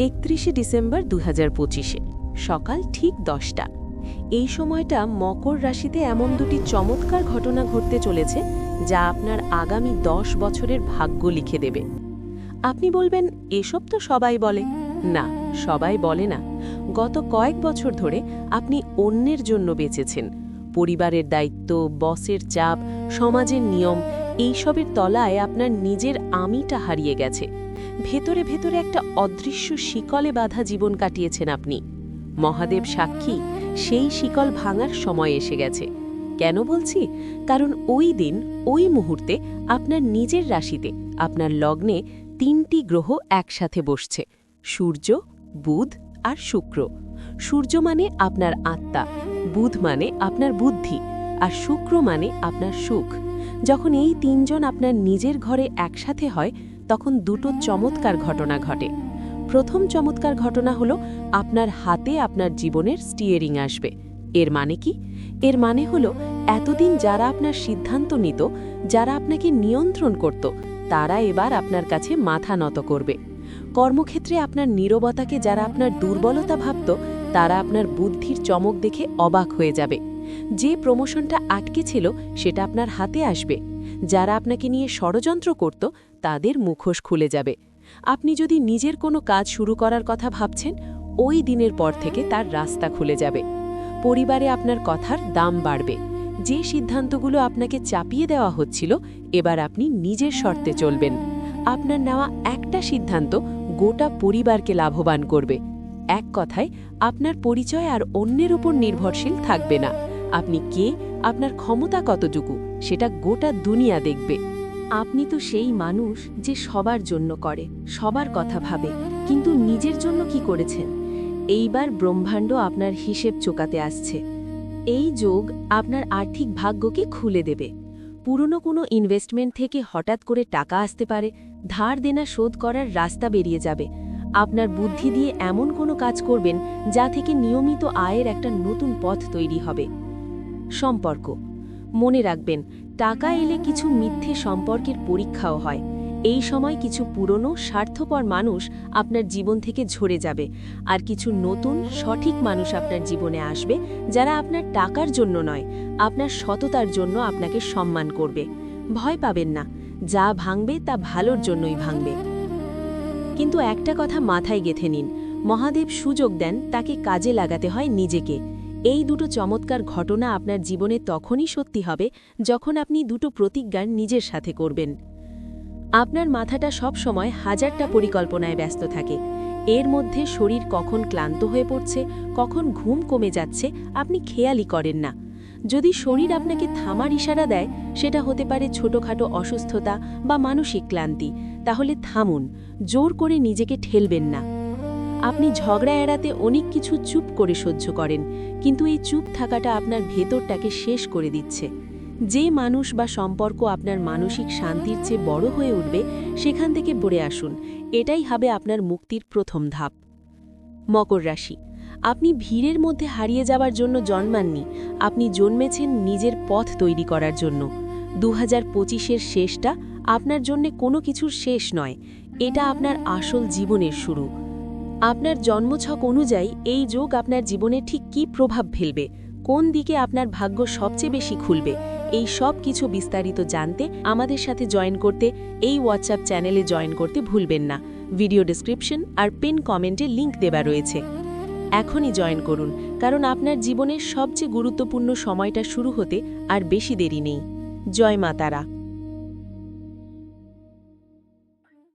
একত্রিশে ডিসেম্বর দু সকাল ঠিক দশটা। এই সময়টা মকর রাশিতে এমন দুটি চমৎকার ঘটনা ঘটতে চলেছে যা আপনার আগামী দশ বছরের ভাগ্য লিখে দেবে। আপনি বলবেন, এসব তো সবাই বলে। না, সবাই বলে না। গত কয়েক বছর ধরে আপনি অন্যের জন্য বেঁচেছেন। পরিবারের দায়িত্ব, বসের চাপ, সমাজের নিয়ম, এইসবের তলায় আপনার নিজের আমিটা হারিয়ে গেছে। ভেতরে ভেতরে একটা অদৃশ্য শিকলে বাঁধা জীবন কাটিয়েছেন আপনি। মহাদেব সাক্ষী, সেই শিকল ভাঙার সময় এসে গেছে। কেন বলছি? কারণ ওই দিন, ওই মুহূর্তে আপনার নিজের রাশিতে, আপনার লগ্নে তিনটি গ্রহ একসাথে বসছে। সূর্য, বুধ আর শুক্র। সূর্য মানে আপনার আত্মা, বুধ মানে আপনার বুদ্ধি, আর শুক্র মানে আপনার সুখ। যখন এই তিনজন আপনার নিজের ঘরে একসাথে হয় তখন দুটো চমৎকার ঘটনা ঘটে। প্রথম চমৎকার ঘটনা হলো আপনার হাতে আপনার জীবনের স্টিয়ারিং আসবে। এর মানে কি? এর মানে হলো এতদিন যারা আপনার সিদ্ধান্ত নিত, যারা আপনাকে নিয়ন্ত্রণ করত, তারা এবার আপনার কাছে মাথা নত করবে। কর্মক্ষেত্রে আপনার নীরবতাকে যারা আপনার দুর্বলতা ভাবত, তারা আপনার বুদ্ধির চমক দেখে অবাক হয়ে যাবে। যে প্রমোশনটা আটকে ছিল, সেটা আপনার হাতে আসবে। যারা আপনাকে নিয়ে ষড়যন্ত্র করত, তাদের মুখোশ খুলে যাবে। আপনি যদি নিজের কোনো কাজ শুরু করার কথা ভাবছেন, ওই দিনের পর থেকে তার রাস্তা খুলে যাবে। পরিবারে আপনার কথার দাম বাড়বে। যে সিদ্ধান্তগুলো আপনাকে চাপিয়ে দেওয়া হচ্ছিল, এবার আপনি নিজের শর্তে চলবেন। আপনার নেওয়া একটা সিদ্ধান্ত গোটা পরিবারকে লাভবান করবে। এক কথায়, আপনার পরিচয় আর অন্যের উপর নির্ভরশীল থাকবে না। আপনি কে আপনার ক্ষমতা কতটুকু, সেটা গোটা দুনিয়া দেখবে। আপনি তো সেই মানুষ যে সবার জন্য করে, সবার কথা ভাবে, কিন্তু নিজের জন্য কি করেছেন? এইবার ব্রহ্মাণ্ড আপনার হিসেব চোকাতে আসছে। এই যোগ আপনার আর্থিক ভাগ্যকে খুলে দেবে। পুরনো কোনো ইনভেস্টমেন্ট থেকে হঠাৎ করে টাকা আসতে পারে, ধার দেনা শোধ করার রাস্তা বেরিয়ে যাবে। আপনার বুদ্ধি দিয়ে এমন কোনো কাজ করবেন যা থেকে নিয়মিত আয়ের একটা নতুন পথ তৈরি হবে। সম্পর্ক। মনে রাখবেন, টাকা এলে কিছু মিথ্যে সম্পর্কের পরীক্ষাও হয়। এই সময় কিছু পুরনো, স্বার্থপর মানুষ আপনার জীবন থেকে ঝরে যাবে। আর কিছু নতুন, সঠিক মানুষ আপনার জীবনে আসবে, যারা আপনার টাকার জন্য নয়, আপনার সততার জন্য আপনাকে সম্মান করবে। ভয় পাবেন না, যা ভাঙবে তা ভালোর জন্যই ভাঙবে। কিন্তু একটা কথা মাথায় গেথে নিন, মহাদেব সুযোগ দেন তাকে কাজে লাগাতে হয় নিজেকে। এই দুটো চমৎকার ঘটনা আপনার জীবনে তখনই সত্যি হবে যখন আপনি দুটো প্রতিজ্ঞার নিজের সাথে করবেন। আপনার মাথাটা সব সময় হাজারটা পরিকল্পনায় ব্যস্ত থাকে। এর মধ্যে শরীর কখন ক্লান্ত হয়ে পড়ছে, কখন ঘুম কমে যাচ্ছে, আপনি খেয়ালই করেন না। যদি শরীর আপনাকে থামার ইশারা দেয়, সেটা হতে পারে ছোটখাটো অসুস্থতা বা মানসিক ক্লান্তি, তাহলে থামুন, জোর করে নিজেকে ঠেলবেন না। আপনি ঝগড়া এড়াতে অনেক কিছু চুপ করে সহ্য করেন, কিন্তু এই চুপ থাকাটা আপনার ভেতরটাকে শেষ করে দিচ্ছে। যে মানুষ বা সম্পর্ক আপনার মানসিক শান্তির চেয়ে বড় হয়ে উঠবে, সেখান থেকে বড়ে আসুন। এটাই হবে আপনার মুক্তির প্রথম ধাপ। মকর রাশি। আপনি ভিড়ের মধ্যে হারিয়ে যাওয়ার জন্য জন্মাননি। আপনি জন্মেছেন নিজের পথ তৈরি করার জন্য। দু হাজার পঁচিশের শেষটা আপনার জন্য কোনো কিছুর শেষ নয়। এটা আপনার আসল জীবনের শুরু। আপনার জন্মছক অনুযায়ী এই যোগ আপনার জীবনে ঠিক কী প্রভাব ফেলবে? কোন দিকে আপনার ভাগ্য সবচেয়ে বেশি খুলবে? এই সব কিছু বিস্তারিত জানতে আমাদের সাথে জয়েন করতে এই হোয়াটসঅ্যাপ চ্যানেলে জয়েন করতে ভুলবেন না। ভিডিও ডিসক্রিপশন আর পিন কমেন্টে লিংক দেওয়া রয়েছে। এখনই জয়েন করুন, কারণ আপনার জীবনের সবচেয়ে গুরুত্বপূর্ণ সময়টা শুরু হতে আর বেশি দেরি নেই। জয় মা তারা।